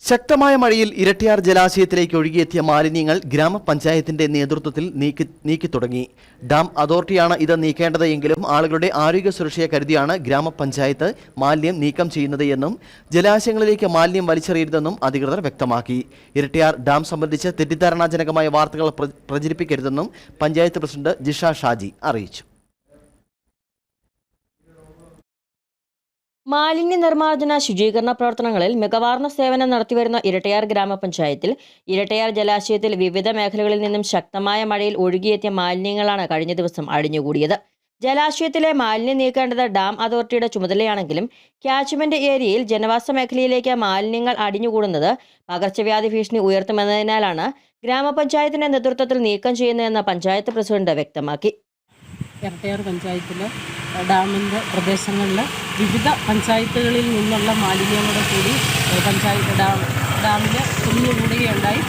ശക്തമായ മഴയിൽ ഇരട്ടിയാർ ജലാശയത്തിലേക്ക് ഒഴുകിയെത്തിയ മാലിന്യങ്ങൾ ഗ്രാമപഞ്ചായത്തിന്റെ നേതൃത്വത്തിൽ നീക്കി തുടങ്ങി. ഡാം അതോറിറ്റിയാണ് ഇത് നീക്കേണ്ടത് എങ്കിലും ആളുകളുടെ ആരോഗ്യ സുരക്ഷയെ കരുതിയാണ് ഗ്രാമപഞ്ചായത്ത് മാലിന്യം നീക്കം ചെയ്യുന്നത് എന്നും ജലാശയങ്ങളിലേക്ക് മാലിന്യം വലിച്ചെറിയരുതെന്നും അധികൃതർ വ്യക്തമാക്കി. ഇരട്ടിയാർ ഡാം സംബന്ധിച്ച് തെറ്റിദ്ധാരണാജനകമായ വാർത്തകൾ പ്ര- പ്രചരിപ്പിക്കരുതെന്നും പഞ്ചായത്ത് പ്രസിഡന്റ് ജിഷ ഷാജി അറിയിച്ചു. മാലിന്യ നിർമ്മാർജന ശുചീകരണ പ്രവർത്തനങ്ങളിൽ മികവാർന്ന സേവനം നടത്തിവരുന്ന ഇരട്ടയാർ ഗ്രാമപഞ്ചായത്തിൽ ഇരട്ടയാർ ജലാശയത്തിൽ വിവിധ മേഖലകളിൽ നിന്നും ശക്തമായ മഴയിൽ ഒഴുകിയെത്തിയ മാലിന്യങ്ങളാണ് കഴിഞ്ഞ ദിവസം അടിഞ്ഞുകൂടിയത്. ജലാശയത്തിലെ മാലിന്യം നീക്കേണ്ടത് ഡാം അതോറിറ്റിയുടെ ചുമതലയാണെങ്കിലും ക്യാച്ച്മെന്റ് ഏരിയയിൽ ജനവാസ മേഖലയിലേക്ക് മാലിന്യങ്ങൾ അടിഞ്ഞുകൂടുന്നത് പകർച്ചവ്യാധി ഭീഷണി ഉയർത്തുമെന്നതിനാലാണ് ഗ്രാമപഞ്ചായത്തിന്റെ നേതൃത്വത്തിൽ നീക്കം ചെയ്യുന്നതെന്ന് പഞ്ചായത്ത് പ്രസിഡന്റ് വ്യക്തമാക്കി. ഇരട്ടയാർ പഞ്ചായത്തിൽ ഡാമിന്റെ പ്രദേശങ്ങളിൽ വിവിധ പഞ്ചായത്തുകളിൽ നിന്നുള്ള മാലിന്യങ്ങളോട് കൂടി പഞ്ചായത്ത് ഡാം ഡാമിൽ കുഞ്ഞുകൂടുകയുണ്ടായി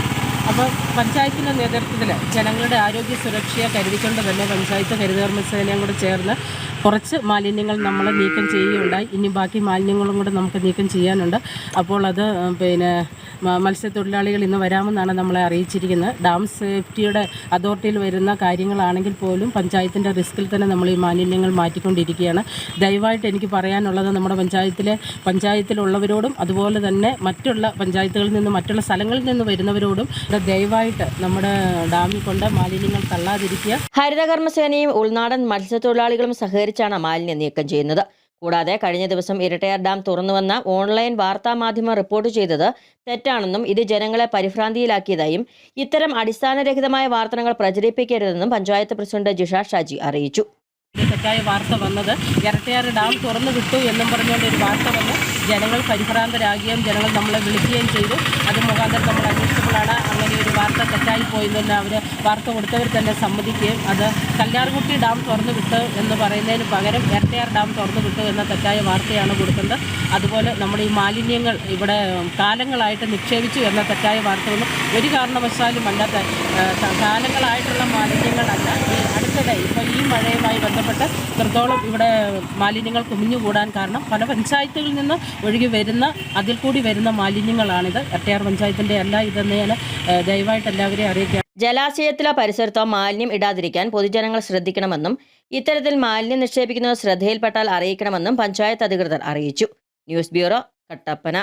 അപ്പോൾ പഞ്ചായത്തിന്റെ നേതൃത്വത്തിൽ ജനങ്ങളുടെ ആരോഗ്യ സുരക്ഷയെ കരുതിക്കൊണ്ട് തന്നെ പഞ്ചായത്ത് ഹരിതകർമ്മ സേനയും കൂടെ ചേർന്ന് കുറച്ച് മാലിന്യങ്ങൾ നമ്മൾ നീക്കം ചെയ്യുകയുണ്ടായി. ഇനി ബാക്കി മാലിന്യങ്ങളും കൂടെ നമുക്ക് നീക്കം ചെയ്യാനുണ്ട്. അപ്പോൾ അത് പിന്നെ മത്സ്യത്തൊഴിലാളികൾ ഇന്ന് വരാമെന്നാണ് നമ്മളെ അറിയിച്ചിരിക്കുന്നത്. ഡാം സേഫ്റ്റിയുടെ അതോറിറ്റിയിൽ വരുന്ന കാര്യങ്ങളാണെങ്കിൽ പോലും പഞ്ചായത്തിന്റെ റിസ്കിൽ തന്നെ നമ്മൾ ഈ മാലിന്യങ്ങൾ മാറ്റിക്കൊണ്ടിരിക്കുകയാണ്. ദയവായിട്ട് എനിക്ക് പറയാനുള്ളത് നമ്മുടെ പഞ്ചായത്തിലെ പഞ്ചായത്തിലുള്ളവരോടും അതുപോലെ തന്നെ മറ്റുള്ള പഞ്ചായത്തുകളിൽ നിന്നും മറ്റുള്ള സ്ഥലങ്ങളിൽ നിന്ന് വരുന്നവരോടും ദയവായിട്ട് നമ്മുടെ ഡാമിൽ കൊണ്ട് മാലിന്യങ്ങൾ തള്ളാതിരിക്കുക. ഹരിതകർമ്മസേനയും ഉൾനാടൻ മത്സ്യത്തൊഴിലാളികളും സഹകരിച്ചാണ് മാലിന്യ നീക്കം ചെയ്യുന്നത്. കൂടാതെ കഴിഞ്ഞ ദിവസം ഇരട്ടയാർ ഡാം തുറന്നുവന്ന ഓൺലൈൻ വാർത്താ മാധ്യമം റിപ്പോർട്ട് ചെയ്തത് തെറ്റാണെന്നും ഇത് ജനങ്ങളെ പരിഭ്രാന്തിയിലാക്കിയതായും ഇത്തരം അടിസ്ഥാനരഹിതമായ വാർത്തകൾ പ്രചരിപ്പിക്കരുതെന്നും പഞ്ചായത്ത് പ്രസിഡന്റ് ജിഷ ഷാജി അറിയിച്ചു. തെറ്റായ വാർത്ത വന്നത്. ഇരട്ടയാർ ഡാം തുറന്നു വിട്ടു എന്നും പറഞ്ഞുകൊണ്ട് ഒരു വാർത്ത വന്നു. ജനങ്ങൾ പരിഭ്രാന്തരാകുകയും ജനങ്ങൾ നമ്മളെ വിളിക്കുകയും ചെയ്തു. അത് മുഖാന്തരം നമ്മൾ അന്വേഷിച്ചപ്പോഴാണ് അങ്ങനെ ഒരു വാർത്ത തെറ്റായി പോയതെന്ന് അവർ വാർത്ത കൊടുത്തവർ തന്നെ സമ്മതിക്കുകയും അത് കല്ലാർകുട്ടി ഡാം തുറന്നു വിട്ടു എന്ന് പറയുന്നതിന് പകരം ഇരട്ടയാർ ഡാം തുറന്നു വിട്ടു എന്ന തെറ്റായ വാർത്തയാണ് കൊടുക്കുന്നത്. അതുപോലെ നമ്മുടെ ഈ മാലിന്യങ്ങൾ ഇവിടെ കാലങ്ങളായിട്ട് നിക്ഷേപിച്ചു എന്ന തെറ്റായ വാർത്ത വന്നു. ഒരു കാരണവശാലും അല്ലാത്ത കാലങ്ങളായിട്ടുള്ള മാലിന്യങ്ങളല്ല ഈ മഴയുമായി ബന്ധപ്പെട്ട് ഇത്രത്തോളം ഇവിടെ മാലിന്യങ്ങൾ കുമിഞ്ഞുകൂടാൻ കാരണം പല പഞ്ചായത്തുകളിൽ നിന്ന് ഒഴുകി വരുന്ന അതിൽ കൂടി വരുന്ന മാലിന്യങ്ങളാണിത്. എട്ടയാർ പഞ്ചായത്തിന്റെ അല്ല ഇതെന്ന് ഞാൻ ദയവായിട്ട് എല്ലാവരെയും അറിയിക്കാം. ജലാശയത്തിലോ പരിസരത്തോ മാലിന്യം ഇടാതിരിക്കാൻ പൊതുജനങ്ങൾ ശ്രദ്ധിക്കണമെന്നും ഇത്തരത്തിൽ മാലിന്യം നിക്ഷേപിക്കുന്നത് ശ്രദ്ധയിൽപ്പെട്ടാൽ അറിയിക്കണമെന്നും പഞ്ചായത്ത് അധികൃതർ അറിയിച്ചു. News bureau Kattappana.